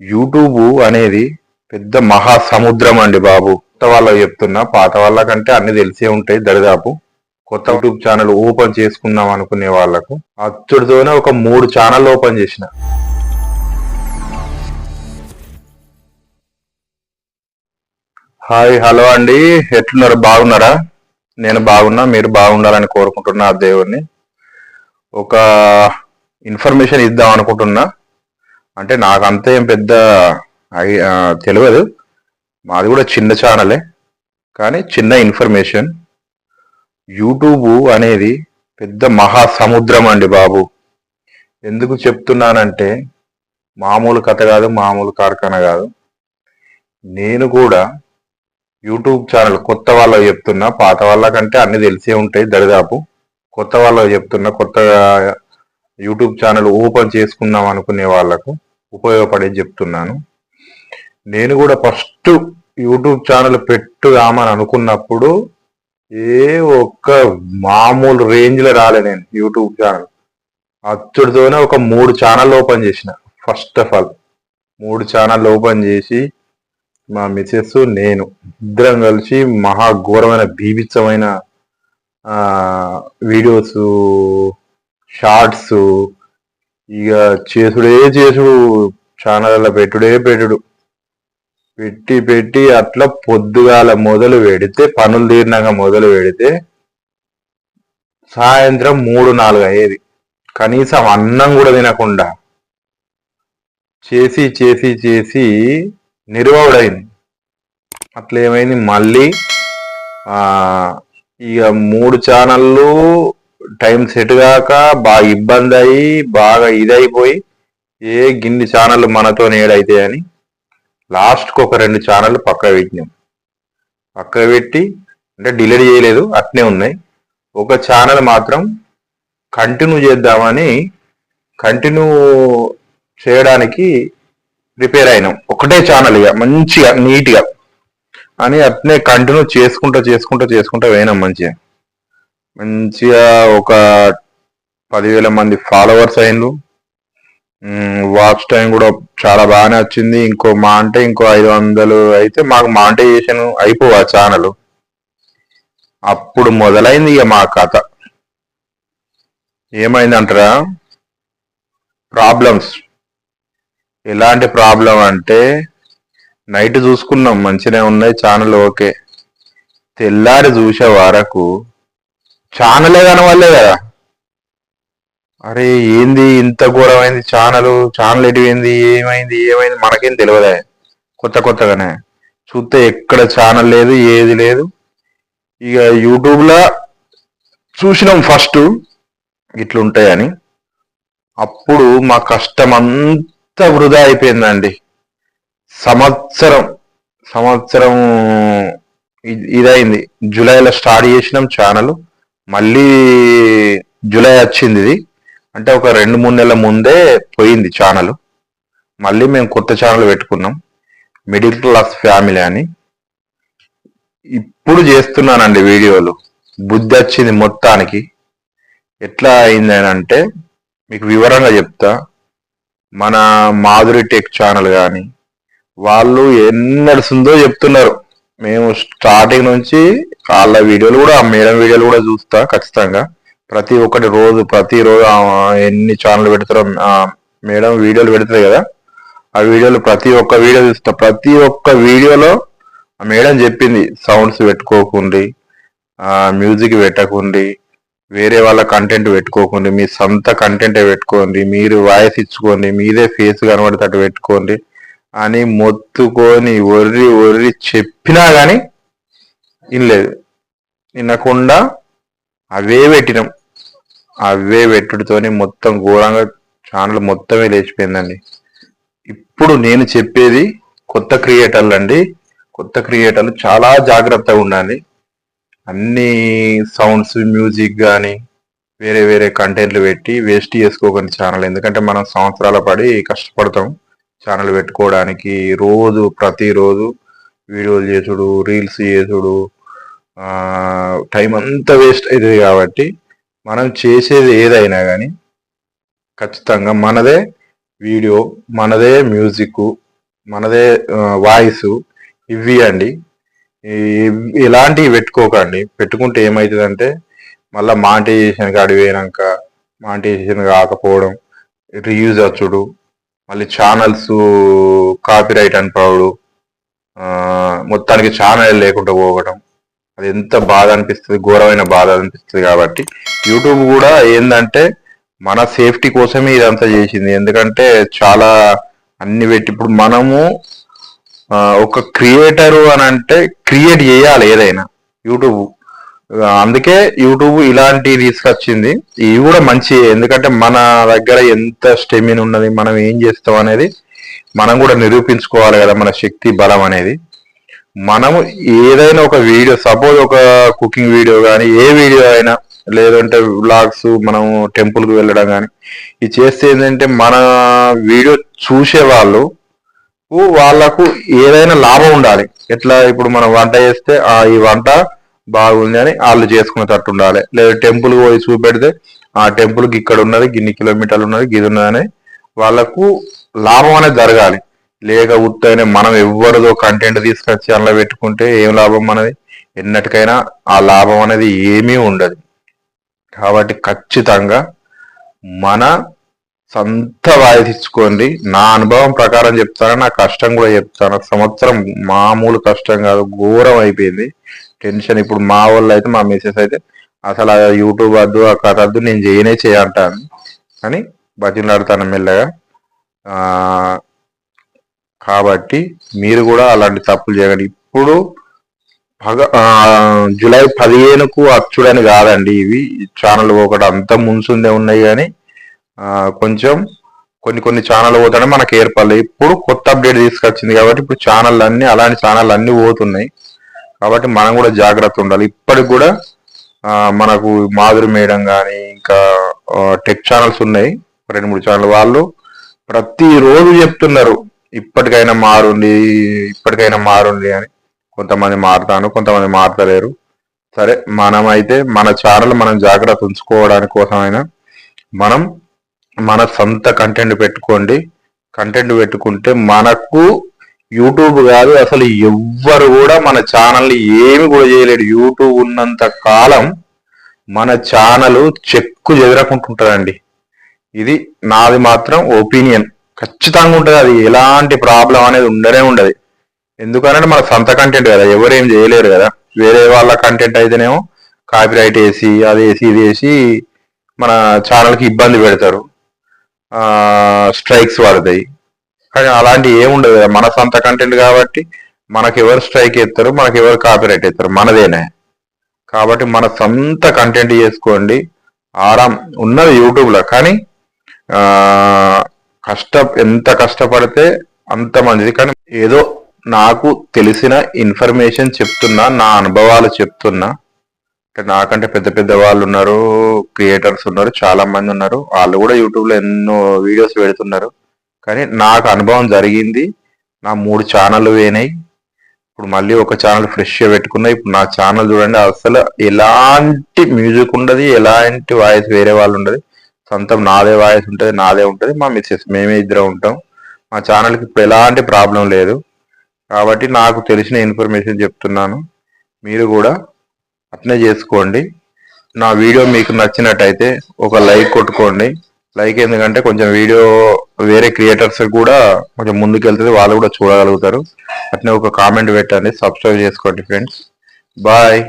YouTube అనేది పెద్ద మహాసముద్రం అండి బాబు. కొత్త వాళ్ళకి చెప్తున్నా పాత వాళ్ళకంటే అన్ని తెలిసే ఉంటాయి దరిదాపు. కొత్త యూట్యూబ్ ఛానల్ ఓపెన్ చేసుకుందాం అనుకునే వాళ్ళకు. అచ్చుడితోనే ఒక మూడు ఛానల్ ఓపెన్ చేసిన. హాయ్ హలో అండి. ఎట్లున్నారు? బాగున్నారా? నేను బాగున్నా మీరు బాగుండాలని కోరుకుంటున్నా ఆ దేవుణ్ణి. ఒక ఇన్ఫర్మేషన్ ఇద్దాం అనుకుంటున్నా. అంటే నాకు అంత ఏం పెద్ద తెలియదు మాది కూడా చిన్న ఛానలే కానీ చిన్న ఇన్ఫర్మేషన్ యూట్యూబ్ అనేది పెద్ద మహాసముద్రం అండి బాబు. ఎందుకు చెప్తున్నానంటే మామూలు కథ కాదు మామూలు కార్ఖాన కాదు. నేను కూడా యూట్యూబ్ ఛానల్ కొత్త వాళ్ళకి చెప్తున్నా. పాత వాళ్ళకంటే అన్ని తెలిసే ఉంటాయి దరిదాపు. కొత్త వాళ్ళకి చెప్తున్నా కొత్తగా యూట్యూబ్ ఛానల్ ఓపెన్ చేసుకుందాం అనుకునే వాళ్ళకు ఉపయోగపడే చెప్తున్నాను. నేను కూడా ఫస్ట్ యూట్యూబ్ ఛానల్ పెట్టుదామని అనుకున్నప్పుడు ఏ ఒక్క మామూలు రేంజ్లో రాలే నేను యూట్యూబ్ ఛానల్. అచ్చుడితోనే ఒక మూడు ఛానల్ ఓపెన్ చేసిన. ఫస్ట్ ఆఫ్ ఆల్ మూడు ఛానల్ ఓపెన్ చేసి మా మిసెస్ నేను ఇద్దరం కలిసి మహా ఘోరమైన బీభిత్సమైన వీడియోస్ షార్ట్స్ ఇక చేసుడే చేసుడు ఛానళ్ళ పెట్టుడే పెట్టుడు. పెట్టి పెట్టి అట్లా పొద్దుగాల మొదలు పెడితే పనులు తీరినాక మొదలు పెడితే సాయంత్రం మూడు నాలుగు అయ్యేది. కనీసం అన్నం కూడా తినకుండా. చేసి చేసి చేసి నిర్వవుడైంది అట్లా ఏమైంది మళ్ళీ ఇక మూడు ఛానళ్ళు టైం సెట్ కాక బాగా ఇబ్బంది అయ్యి బాగా ఇదైపోయి ఏ గిన్ని ఛానళ్ళు మనతో ఏడైతే అని లాస్ట్కి ఒక రెండు ఛానళ్ళు పక్క పెట్టినాం. పక్క పెట్టి అంటే డిలీట్ చేయలేదు అట్నే ఉన్నాయి. ఒక ఛానల్ మాత్రం కంటిన్యూ చేద్దామని కంటిన్యూ చేయడానికి ప్రిపేర్ అయినాం. ఒకటే ఛానల్ ఇక మంచిగా నీట్గా. అని అట్నే కంటిన్యూ చేసుకుంటూ చేసుకుంటూ చేసుకుంటూ పోయినాం మంచిగా. మంచిగా ఒక పదివేల మంది ఫాలోవర్స్ అయినరు వాచ్ టైం కూడా చాలా బాగానే వచ్చింది. ఇంకో మా అంటే ఇంకో ఐదు వందలు అయితే మాకు మానిటైజేషన్ అయిపోవు ఆ ఛానల్ అప్పుడు మొదలైంది ఇక మా కథ. ఏమైందంటారా? ప్రాబ్లమ్స్ ఎలాంటి ప్రాబ్లం అంటే నైట్ చూసుకున్నాం మంచిగానే ఉన్నాయి ఛానల్ ఓకే తెల్లారి చూసే వరకు ఛానలే కనవల్లే కదా. అరే ఏంది ఇంత ఘోరమైంది ఛానల్? ఛానల్ ఎటువైంది? ఏమైంది? ఏమైంది? మనకేం తెలియదే కొత్త కొత్తగానే. చూస్తే ఎక్కడ ఛానల్ లేదు ఏది లేదు. ఇక యూట్యూబ్లో చూసినాం ఫస్ట్. ఇట్లుంటాయని. అప్పుడు మా కష్టం అంతా వృధా అయిపోయిందండి. సంవత్సరం సంవత్సరం ఇదైంది జూలైలో స్టార్ట్ చేసినాం ఛానల్. మళ్ళీ జూలై వచ్చింది ఇది. అంటే ఒక రెండు మూడు నెలల ముందే పోయింది ఛానల్ మళ్ళీ మేము కొత్త ఛానల్ పెట్టుకున్నాం. మిడిల్ క్లాస్ ఫ్యామిలీ అని. ఇప్పుడు చేస్తున్నానండి వీడియోలు. బుద్ధి వచ్చింది మొత్తానికి. ఎట్లా అయింది అంటే మీకు వివరంగా చెప్తా. మన మాధురి టెక్ ఛానల్ కానీ వాళ్ళు ఎన్నడుస్తుందో చెప్తున్నారు. మేము స్టార్టింగ్ నుంచి వాళ్ళ వీడియోలు కూడా మేడం వీడియోలు కూడా చూస్తా ఖచ్చితంగా. ప్రతి ఒక్కటి రోజు ప్రతి రోజు ఎన్ని ఛానల్ పెడతారో మేడం వీడియోలు పెడతారు కదా. ఆ వీడియోలు ప్రతి ఒక్క వీడియో చూస్తా. ప్రతి ఒక్క వీడియోలో ఆ మేడం చెప్పింది సౌండ్స్ పెట్టుకోకుండి మ్యూజిక్ పెట్టకుండి వేరే వాళ్ళ కంటెంట్ పెట్టుకోకండి మీ సొంత కంటెంటే పెట్టుకోండి మీరు వాయిస్ ఇచ్చుకోండి మీదే ఫేస్ కనబడేటట్టు పెట్టుకోండి అని మొత్తుకొని ఒర్రి ఒర్రి చెప్పినా కానీ ఇనలేదు వినకుండా అవే పెట్టినాం. అవే పెట్టుడుతోనే మొత్తం ఘోరంగా ఛానల్ మొత్తమే లేచిపోయిందండి. ఇప్పుడు నేను చెప్పేది కొత్త క్రియేటర్లు అండి. కొత్త క్రియేటర్లు చాలా జాగ్రత్తగా ఉండాలి అన్ని సౌండ్స్ మ్యూజిక్ కానీ వేరే వేరే కంటెంట్లు పెట్టి వేస్ట్ చేసుకోకండి ఛానల్ ఎందుకంటే మనం సంవత్సరాల పడి కష్టపడతాం ఛానల్ పెట్టుకోవడానికి. రోజు ప్రతిరోజు వీడియోలు చేసుడు రీల్స్ చేసుడు టైం అంతా వేస్ట్ అవుతుంది కాబట్టి మనం చేసేది ఏదైనా కానీ ఖచ్చితంగా మనదే వీడియో మనదే మ్యూజిక్ మనదే వాయిస్ ఇవి అండి ఇలాంటివి పెట్టుకోకండి. పెట్టుకుంటే ఏమవుతుందంటే మళ్ళీ మాంటైజేషన్ కాడి పోయినాక మాంటైజేషన్ కాకపోవడం రీయూజ్ వచ్చుడు మళ్ళీ ఛానల్స్ కాపీరైట్ అని అనుకోవడు మొత్తానికి ఛానల్ లేకుండా పోవడం అది ఎంత బాధ అనిపిస్తుంది ఘోరమైన బాధ అనిపిస్తుంది కాబట్టి యూట్యూబ్ కూడా ఏంటంటే మన సేఫ్టీ కోసమే ఇదంతా చేసింది. ఎందుకంటే చాలా అన్ని పెట్టి ఇప్పుడు మనము ఒక క్రియేటరు అని అంటే క్రియేట్ చేయాలి ఏదైనా యూట్యూబ్. అందుకే యూట్యూబ్ ఇలాంటి తీసుకొచ్చింది. ఇవి కూడా మంచి ఎందుకంటే మన దగ్గర ఎంత స్టెమిన్ ఉన్నది మనం ఏం చేస్తాం అనేది మనం కూడా నిరూపించుకోవాలి కదా మన శక్తి బలం అనేది. మనము ఏదైనా ఒక వీడియో సపోజ్ ఒక కుకింగ్ వీడియో కానీ ఏ వీడియో అయినా లేదంటే వ్లాగ్స్ మనం టెంపుల్కి వెళ్ళడం కానీ ఇది చేస్తే ఏంటంటే మన వీడియో చూసే వాళ్ళు వాళ్ళకు ఏదైనా లాభం ఉండాలి. ఎట్లా ఇప్పుడు మనం వంట చేస్తే ఆ ఈ వంట బాగుంది అని వాళ్ళు చేసుకునేటట్టు ఉండాలి. లేదా టెంపుల్ పోయి చూపెడితే ఆ టెంపుల్కి ఇక్కడ ఉన్నది గిన్ని కిలోమీటర్లు ఉన్నది గిది ఉన్నదని వాళ్ళకు లాభం అనేది జరగాలి. లేక ఉత్తైన మనం ఎవరిదో కంటెంట్ తీసుకొచ్చి అందులో పెట్టుకుంటే ఏం లాభం మనది? ఎన్నటికైనా ఆ లాభం అనేది ఏమీ ఉండదు. కాబట్టి ఖచ్చితంగా మన సొంత వాయిస్ ఇచ్చుకోండి నా అనుభవం ప్రకారం చెప్తాను నా కష్టం కూడా చెప్తాను. సంవత్సరం మామూలు కష్టం కాదు ఘోరం అయిపోయింది. టెన్షన్ ఇప్పుడు మా వాళ్ళు అయితే మా మిసెస్ అయితే అసలు యూట్యూబ్ వద్దు ఆ కథ వద్దు నేను చేయనే చేయంటాను కానీ బతిలాడుతాను మెల్లగా. కాబట్టి మీరు కూడా అలాంటి తప్పులు చేయకండి. ఇప్పుడు పగ జూలై పదిహేనుకు అచ్చుడని కాదండి ఇవి. ఛానల్ ఒకటి అంత ముంచుందే ఉన్నాయి కానీ కొంచెం కొన్ని కొన్ని ఛానల్ పోతానే మనకు ఏర్పడలేదు ఇప్పుడు కొత్త అప్డేట్ తీసుకొచ్చింది కాబట్టి ఇప్పుడు ఛానల్ అన్ని అలాంటి ఛానల్ అన్ని పోతున్నాయి. కాబట్టి మనం కూడా జాగ్రత్త ఉండాలి. ఇప్పటికి కూడా మనకు మాధురి మేడం కానీ ఇంకా టెక్ ఛానల్స్ ఉన్నాయి. రెండు మూడు ఛానల్ వాళ్ళు ప్రతిరోజు చెప్తున్నారు. ఇప్పటికైనా మారుండి ఇప్పటికైనా మారుండి అని కొంతమంది మారుతాను కొంతమంది మారతలేరు. సరే మనమైతే మన ఛానల్ మనం జాగ్రత్త ఉంచుకోవడానికి కోసమైనా మనం మన సొంత కంటెంట్ పెట్టుకోండి. కంటెంట్ పెట్టుకుంటే మనకు యూట్యూబ్ కాదు అసలు ఎవ్వరు కూడా మన ఛానల్ని ఏమి కూడా చేయలేడు. యూట్యూబ్ ఉన్నంత కాలం మన ఛానల్ చెక్కు చెదరకుంటుంటుందండి. ఇది నాది మాత్రం ఒపీనియన్. ఖచ్చితంగా ఉంటుంది అది. ఎలాంటి ప్రాబ్లం అనేది ఉండనే ఉండదు. ఎందుకనంటే మన సొంత కంటెంట్ కదా ఎవరేం చేయలేరు కదా. వేరే వాళ్ళ కంటెంట్ అయితేనేమో కాపీరైట్ వేసి అది వేసి ఇది వేసి మన ఛానల్కి ఇబ్బంది పెడతారు. స్ట్రైక్స్ పడతాయి కానీ అలాంటి ఏముండదు కదా. మన సొంత కంటెంట్ కాబట్టి మనకు ఎవరు స్ట్రైక్ ఎత్తారు మనకు ఎవరు కాపీరైట్ ఎత్తారు మనదేనే. కాబట్టి మన సొంత కంటెంట్ చేసుకోండి. ఆరాం ఉన్నది యూట్యూబ్లో కానీ కష్ట ఎంత కష్టపడితే అంత మంచిది. కానీ ఏదో నాకు తెలిసిన ఇన్ఫర్మేషన్ చెప్తున్నా నా అనుభవాలు చెప్తున్నా. నాకంటే పెద్ద పెద్ద వాళ్ళు ఉన్నారు క్రియేటర్స్ ఉన్నారు చాలా మంది ఉన్నారు. వాళ్ళు కూడా యూట్యూబ్లో ఎన్నో వీడియోస్ పెడుతున్నారు. కానీ నాకు అనుభవం జరిగింది నా మూడు ఛానల్ వేనాయి ఇప్పుడు మళ్ళీ ఒక ఛానల్ ఫ్రెష్గా పెట్టుకున్నా ఇప్పుడు నా ఛానల్ చూడండి అసలు ఎలాంటి మ్యూజిక్ ఉండదు ఎలాంటి వాయిస్ వేరే వాళ్ళు ఉండదు. సొంతం నాదే వాయిస్ ఉంటుంది నాదే ఉంటుంది. మా మిస్సెస్ మేమే ఇద్దరం ఉంటాం. మా ఛానల్కి ఇప్పుడు ఎలాంటి ప్రాబ్లం లేదు. కాబట్టి నాకు తెలిసిన ఇన్ఫర్మేషన్ చెప్తున్నాను. మీరు కూడా అట్నే చేసుకోండి. నా వీడియో మీకు నచ్చినట్టయితే ఒక లైక్ కొట్టుకోండి. లైక్ ఎందుకంటే కొంచెం వీడియో వేరే క్రియేటర్స్ కూడా కొంచెం ముందుకు వెళ్తుంది వాళ్ళు కూడా చూడగలుగుతారు. అట్నే ఒక కామెంట్ పెట్టండి సబ్స్క్రైబ్ చేసుకోండి ఫ్రెండ్స్ బాయ్